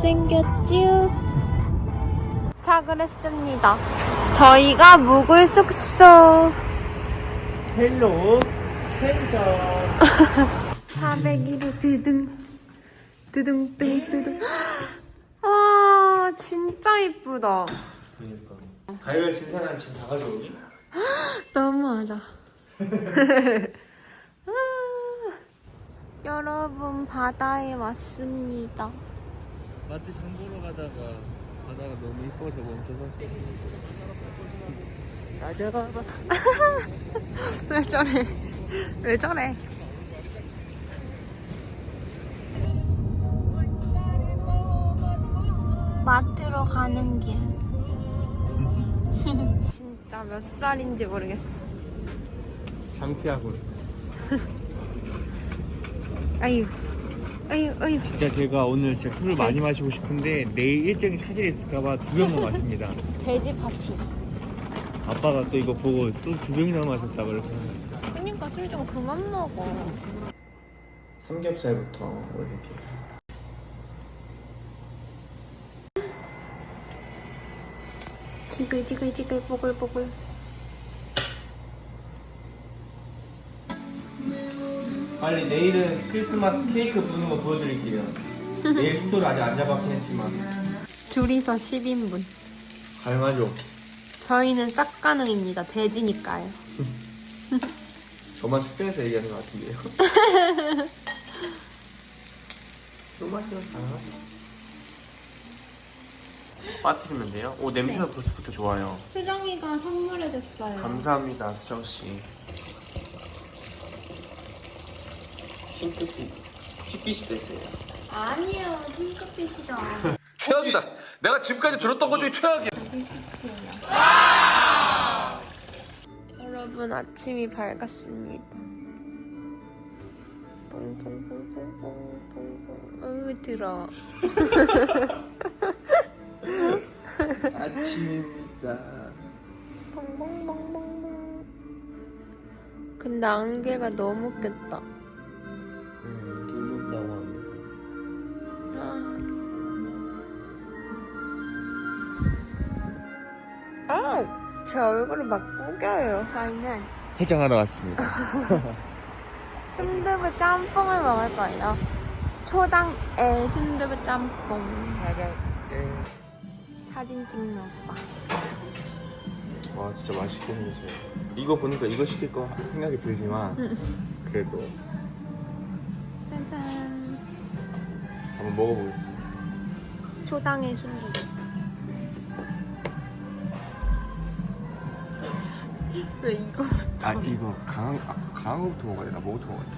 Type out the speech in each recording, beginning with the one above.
잘생겼쥬? 도착을 했습니다. 저희가 묵을 숙소. 헬로 펜션. 401호 드등. 드등등 드등. 와, 진짜 이쁘다. 그러니까. 가위가 진 사람 지금 다 가져오니? 너무하다. 아, 여러분 바다에 왔습니다. 마트 장 보러 가다가 바다가 너무 이뻐서 멈춰 섰어. 가져가봐. 왜 저래? 왜 저래? 마트로 가는 길. 진짜 몇 살인지 모르겠어. 창피하고. 아유, 아유, 아유. 진짜 제가 오늘 진짜 술을 많이 마시고 싶은데 내일 일정이 차질했을까봐 두 병만 마십니다. 돼지 파티. 아빠가 또 이거 보고 또 두 병이나 마셨다 그래서. 그니까 술 좀 그만 먹어. 삼겹살부터 이렇게. 지글지글지글 뽀글뽀글. 빨리 내일은 크리스마스 케이크 부는 거 보여드릴게요. 내일 숙소를 아직 안 잡았긴 했지만. 둘이서 10인분. 가능하죠? 저희는 싹 가능입니다. 돼지니까요. 저만 특정해서 얘기하는 것 같은데요. 마시면. 빠뜨리면 돼요? 오 냄새가 네. 벌써부터 좋아요. 수정이가 선물해줬어요. 감사합니다 수정 씨. 핑크빛, 핏빛이 됐어요. 아니에요. 핑크빛이죠. 최악이다. 내가 지금까지 들었던 것 중에 최악이야. 핑크빛이에요. 여러분 아침이 밝았습니다. 뽕뽕뽕뽕뽕뽕뽕. 으 들어. 아침입니다. 뽕뽕뽕뽕뽕. 근데 안개가 너무 꼈다. 제 얼굴을 막 구겨요. 저희는 해장하러 왔습니다. 순두부 짬뽕을 먹을 거예요. 초당 에 순두부 짬뽕. 사랑해. 사진 찍는 오빠. 와 진짜 맛있게 생겼어요. 이거 보니까 이거 시킬 거 생각이 들지만 그래도 짜잔. 한번 먹어보겠습니다. 초당의 순두부. 왜 이거? 아 이거 강한 아, 강한 거부터 먹어야 돼. 나 뭐부터 먹어야 돼?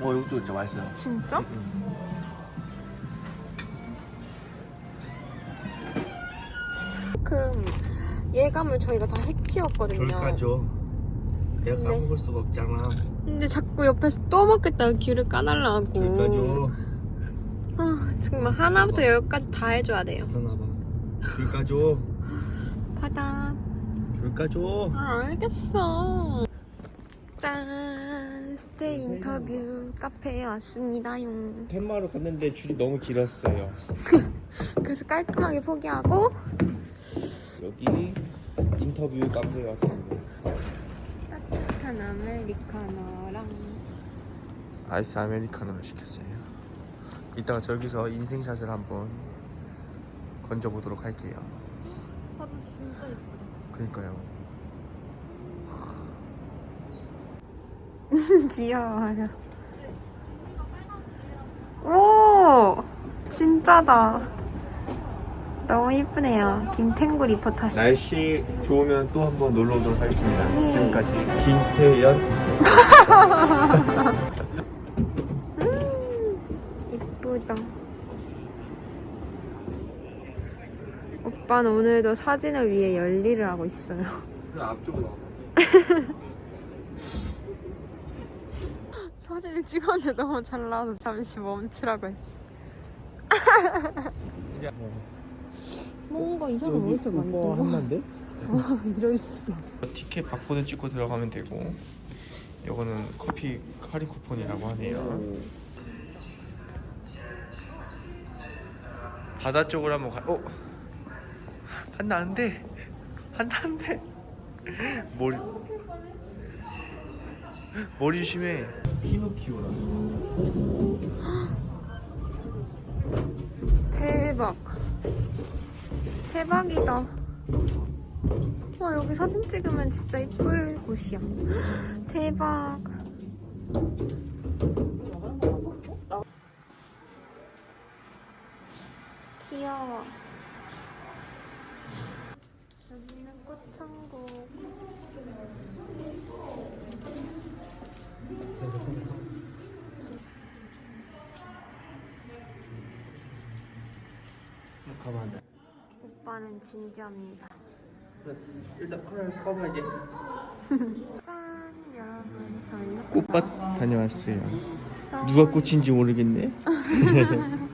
어 이것도 진짜 맛있어요. 진짜? 그 예감을 저희가 다 해치웠거든요. 내가 네. 까먹을 수가 없잖아. 근데 자꾸 옆에서 또 먹겠다고 귤을 까달라고. 귤 까줘. 아, 정말 하나부터 열까지 다 해줘야 돼요. 나봐. 귤 까줘. 받아. 귤까줘. 아, 알겠어. 짠. 스테이 인터뷰 카페에 왔습니다용. 팻마루 갔는데 줄이 너무 길었어요. 그래서 깔끔하게 포기하고 여기 인터뷰 카페에 왔습니다. 따뜻한 아메리카노랑 아이스 아메리카노를 시켰어요. 이따가 저기서 인생샷을 한번 건져보도록 할게요. 바다 진짜 예쁘다. 그러니까요. 귀여워요. 오! 진짜다. 너무 예쁘네요. 김탱구 리포터 씨. 날씨 좋으면 또 한번 놀러 오도록 하겠습니다. 예. 지금까지 김태연. 예쁘다. 오빠는 오늘도 사진을 위해 열일을 하고 있어요. 앞쪽으로. 사진을 찍었는데 너무 잘 나와서 잠시 멈추라고 했어. 이제 뭔가 이 사람 어디서 만들어? 한만데? 이럴 수가. 티켓 바코드 찍고 들어가면 되고 이거는 커피 할인 쿠폰이라고 하네요. 바다 쪽으로 한번 가. 어? 한나 안 돼. 한나 안 돼. 머리 머리 조심해. 피노키오라고. 대박. 대박이다. 와 여기 사진 찍으면 진짜 이쁠 곳이야. 대박. 귀여워. 여기는 꽃천국. 가만 안 돼. 오빠는 진지합니다. 일단 카메라 꺼봐야지. 짠 여러분 저희 꽃밭. 다녀왔어요. 누가 꽃인지 모르겠네.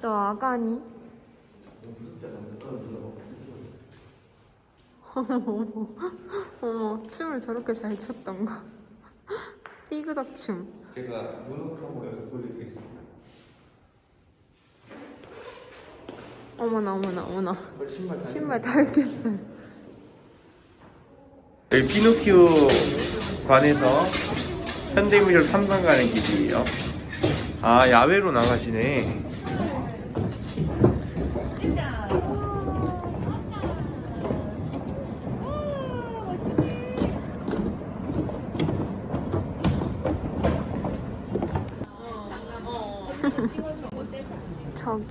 너 아가니? 어머, 어머, 춤을 저렇게 잘 췄던 거. 삐그덕 춤. 제가 모노크롬 모여서 보여드리겠습니다. 어머나, 어머나, 어머나. 신발 신발 다 벗겼어요. 여기 피노키오 관에서 현대미술 3관 가는 길이에요. 아 야외로 나가시네.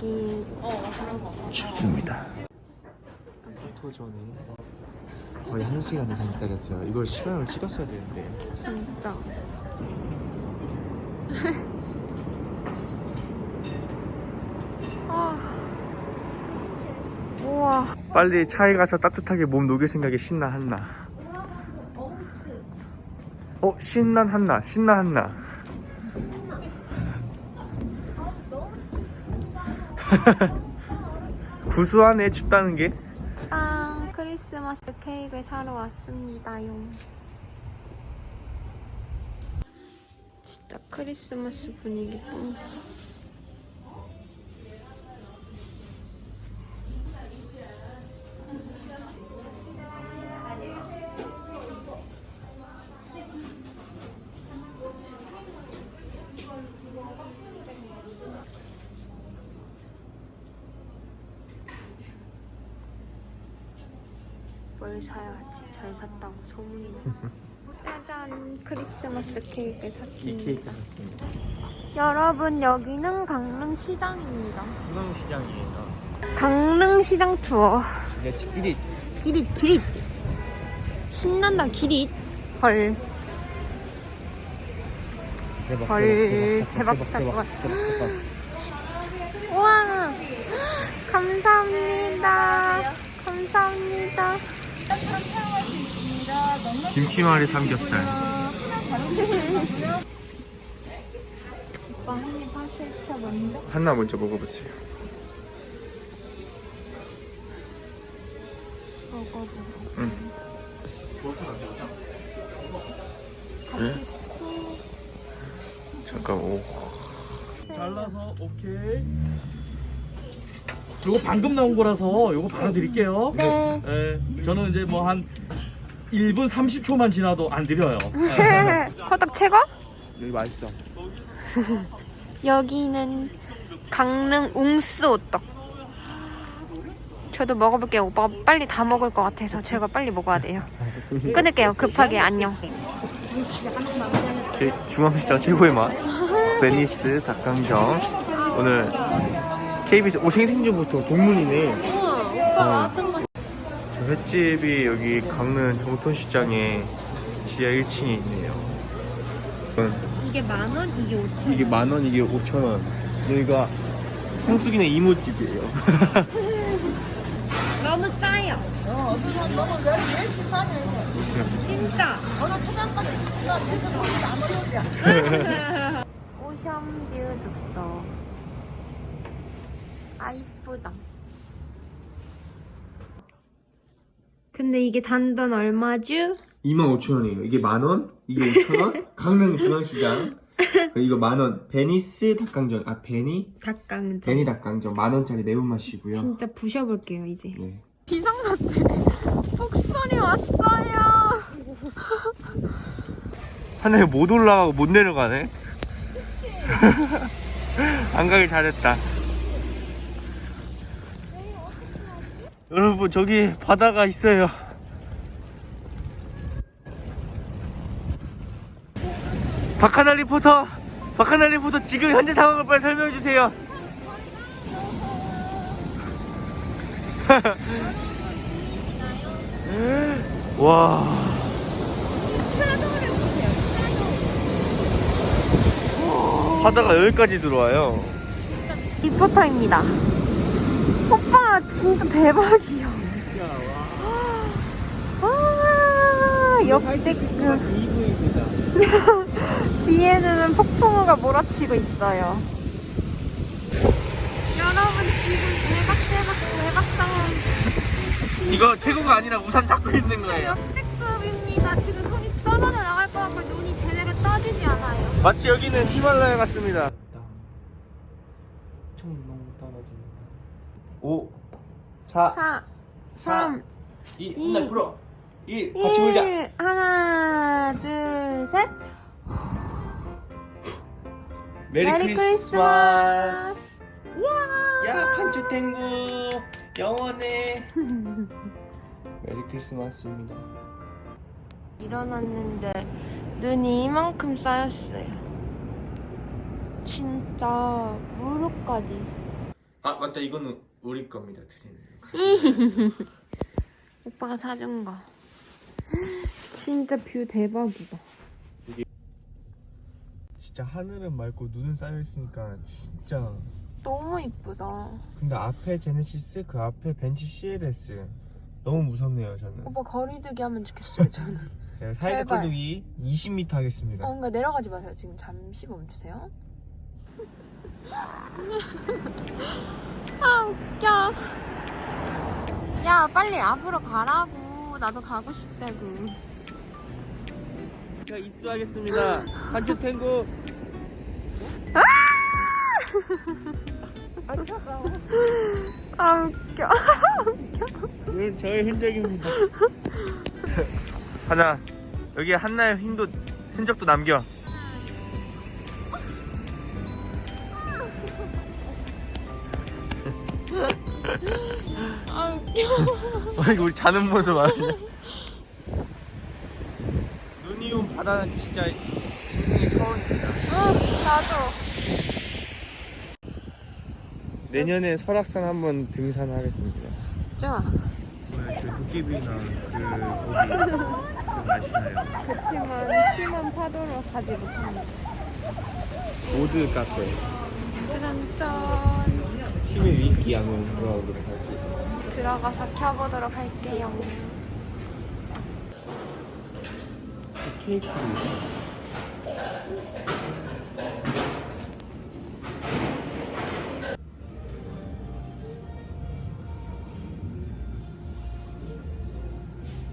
저기 춥습니다. 포토존이 거의 1시간 이상 기다렸어요. 이걸 시간을 찍었어야 되는데. 진짜. 아. 우와. 빨리 차에 가서 따뜻하게 몸 녹일 생각에 신나 한나. 어 신난 한나 신나 한나. 구수하네 춥다는 게. 아, 크리스마스 케이크를 사러 왔습니다요. 진짜 크리스마스 분위기 뿜. 뭘 사야 하지? 잘 샀다고 소문이 나. 짜잔 크리스마스 케이크를 샀습니다. 여러분 여기는 강릉시장입니다. 중앙시장이에요. 강릉시장 투어. 이제 길이 기릿 기릿 신난다 기릿 헐 대박 헐, 대박 사건. 우와 감사합니다 감사합니다 김치말이 삼겹살. 오빠 한입 하실차 먼저 한나 먼저 먹어보세요. 먹어보겠습니다 응? 같이 잠깐 오. 잘라서 오케이. 요거 방금 나온 거라서 요거 바로 드릴게요. 네 예, 저는 이제 뭐 한 1분 30초만 지나도 안 드려요. 호떡 최고? 여기 맛있어. 여기는 강릉 웅스 호떡. 저도 먹어볼게요. 오빠가 빨리 다 먹을 것 같아서 제가 빨리 먹어야 돼요. 끊을게요. 급하게 안녕. 제 중앙시장 최고의 맛 베니스 닭강정 오늘 KBS 오 생생전부터 동문이네 우와 오빠 어. 횟집이 여기 강릉 정톤시장에 지하 1층에 있네요 이게 만 원, 이게 오천 원. 이게 만 원 이게 5천 원 여기가 성수기네 이모집이에요 너무 싸요. 진짜. 오션뷰 숙소. 아 이쁘다. 근데 이게 단돈 얼마죠? 25,000원이에요 이게 만 원 이게 5천원 강릉 중앙시장 그리고 이거 만 원 베니스 닭강정 아 베니? 닭강정. 베니 닭강정 만 원짜리 매운맛이고요 진짜 부셔볼게요 이제. 네. 비상사태. 폭설이 왔어요. 하늘에 못 올라가고 못 내려가네 안 가길 잘했다 여러분 저기 바다가 있어요. 박하나 리포터 박하나 리포터 지금 현재 상황을 빨리 설명해 주세요. 와. 바다가 여기까지 들어와요. 리포터입니다. 오빠 진짜 대박이야. 와 역대급. 뒤에는 폭풍우가 몰아치고 있어요. 여러분 지금 대박 대박 대박 상황 이거 최고가 아니라 우산 잡고 있는 거예요 역대급입니다. 지금 손이 떨어져 나갈 것 같고 눈이 제대로 떠지지 않아요. 마치 여기는 히말라야 같습니다 총 너무 떨어집니다 5 4 4, 3, 2 이. 풀어 1 1 같이 울자 하나 둘 셋. 메리, 메리 크리스마스 이야. 야 칸초 탱구 영원해 메리 크리스마스입니다 일어났는데 눈이 이만큼 쌓였어요. 진짜 무릎까지. 아 맞다 이거는 우리 겁니다 드리는 오빠가 사준 거. 진짜 뷰 대박이다. 진짜 하늘은 맑고 눈은 쌓여 있으니까 진짜 너무 이쁘다. 근데 앞에 제네시스 그 앞에 벤츠 CLS 너무 무섭네요 저는 오빠 거리두기 하면 좋겠어요, 저는. 제가 사회적. 거리두기 20m 하겠습니다 어, 그러니까 내려가지 마세요. 지금 잠시 멈추세요. 아, 웃겨. 야, 빨리 앞으로 가라고. 나도 가고 싶다고. 제가 입수하겠습니다 한초탱구 아, 웃겨. 이건 저의 흔적입니다 하나 여기 한나의 힘도 흔적도 남겨 이거 우리 자는 모습 아니야? 눈이 온 바다는 진짜 인생의 처음입니다 응, 나도. 내년에 설악산 한번 등산하겠습니다 좋아. 오늘 그 도깨비나 그 거기 그 맛이나요? 그치만 심한 파도로 가지 못합니다. 모드 카페 짠짠. 팀의 위기 양을 들어가도록 할게요 들어가서 켜보도록 할게요. 케이크도 있어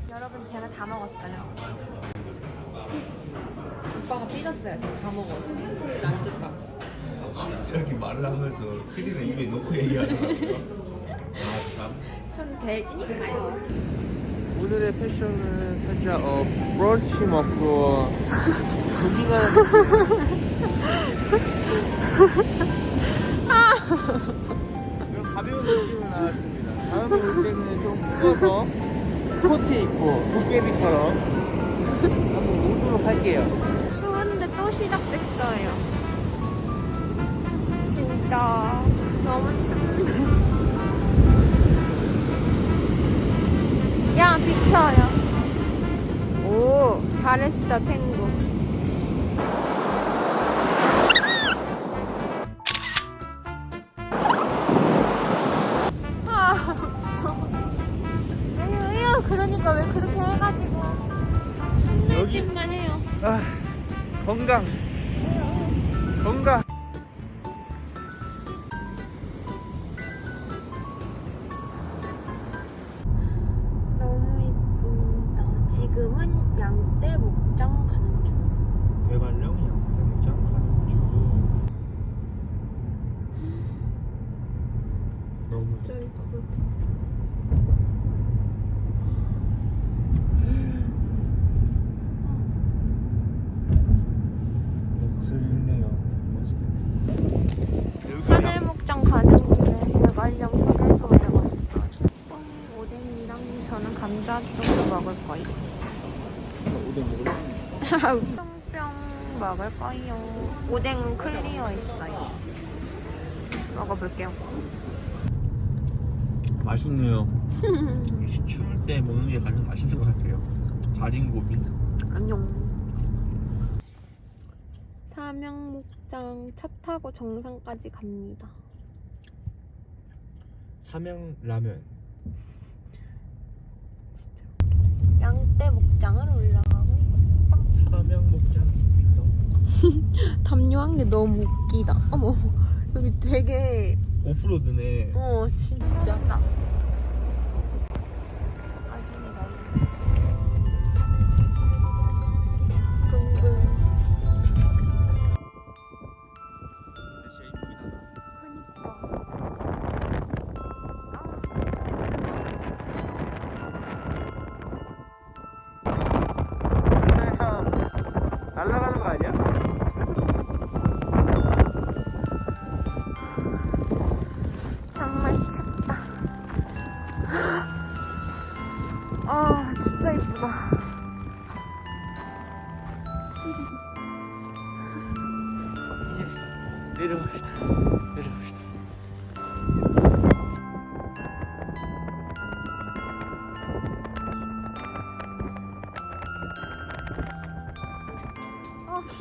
여러분 제가 다 먹었어요. 오빠가 삐졌어요. 제가 다 먹었어요. 안 줬다. 저렇게 말을 하면서 트리를 입에 놓고 얘기하더라고요 돼지니까요. 오늘의 패션은 살짝 어 브런치 먹고 조깅하는 그런 가벼운 느낌으로 나왔습니다 다음에 올 때는 좀 묶어서 코트 입고 도깨비처럼 한번 오도록 할게요 추운데 또 시작됐어요. 진짜 너무 춥네. 야, 비켜요. 오, 잘했어, 탱구. 지금은 양떼 목장 가는 중. 대관령 양대목장 가는 중. 너무 진짜 예쁘다. 이쁘다. 목소리 있네요 하늘 목장 가는 길에 대관령 휴게소에 왔어요. 뻥 오뎅이랑 저는 감자튀김 먹을 거예요. 오뎅 먹을래? 뿅뿅 먹을 거예요. 오뎅은 클리어 있어요. 먹어볼게요. 맛있네요 역시 추울 때 먹는 게 가장 맛있는 것 같아요 자린고비 안녕. 삼양목장 차 타고 정상까지 갑니다. 삼양 라면 양떼 목장을 있습니다. 삼양 목장입니다 담요한 게 너무 웃기다. 어머, 여기 되게 오프로드네 어 진짜.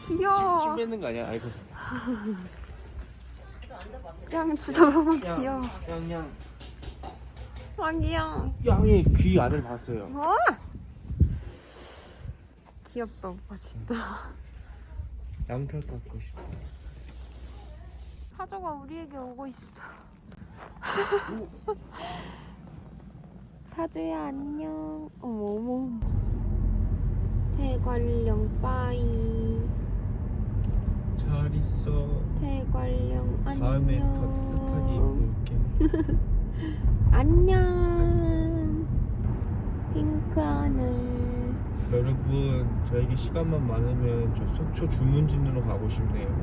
귀여워. 침 뱉는 거 아니야? 아이고 양 진짜 너무 귀여워. 양양 아기양. 양이 귀 안을 봤어요 어? 귀엽다, 오빠, 진짜. 양털 깎고 싶어 사조가 우리에게 오고 있어. 사조야, 안녕. 어머, 어머. 대관령 빠이. 잘 있어 대관령 안녕. 다음에 더 따뜻하게 입고 올게 안녕. 핑크 하늘. 여러분 저에게 시간만 많으면 저 속초 주문진으로 가고 싶네요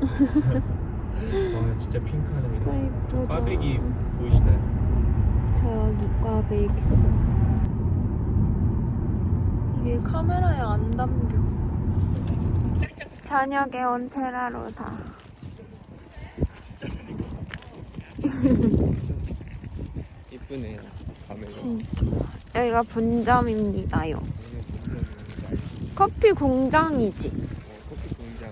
와 진짜 핑크하늘이다 이쁘다. 꽈배기 보이시나요? 저기 꽈배기. 이게 카메라에 안 담겨. 저녁에 온 테라로사. 이쁘네요 밤에 진짜. 여기가 본점입니다요. 커피 공장이지. 커피 공장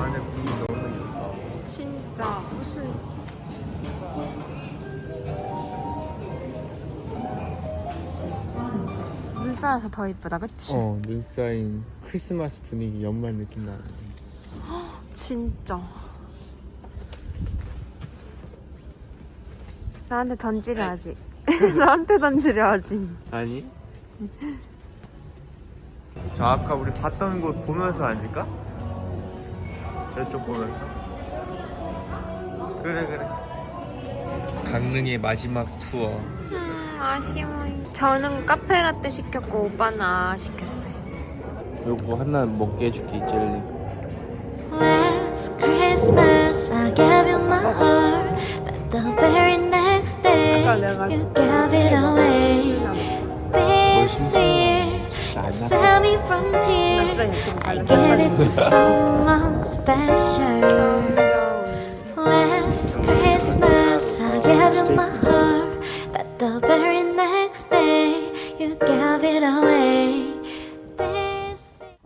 안에 분위기 너무 예뻐 진짜 무슨 물 쌓여서 더 이쁘다, 그치? 어 눈사인 크리스마스 분위기 연말 느낌 나는 진짜. 나한테 던지려 하지. 나한테 던지려 하지. 아니 저 아까 우리 봤던 곳 보면서 앉을까? 저쪽 보면서 그래 그래 강릉의 마지막 투어 음, 아쉬워요. 저는 카페라떼 시켰고 오빠는 아 시켰어요. 요거 하나 먹게 해줄게 젤리 Last Christmas I gave you my heart But the very next day You gave it away This year You saved me from tears I gave it to someone special.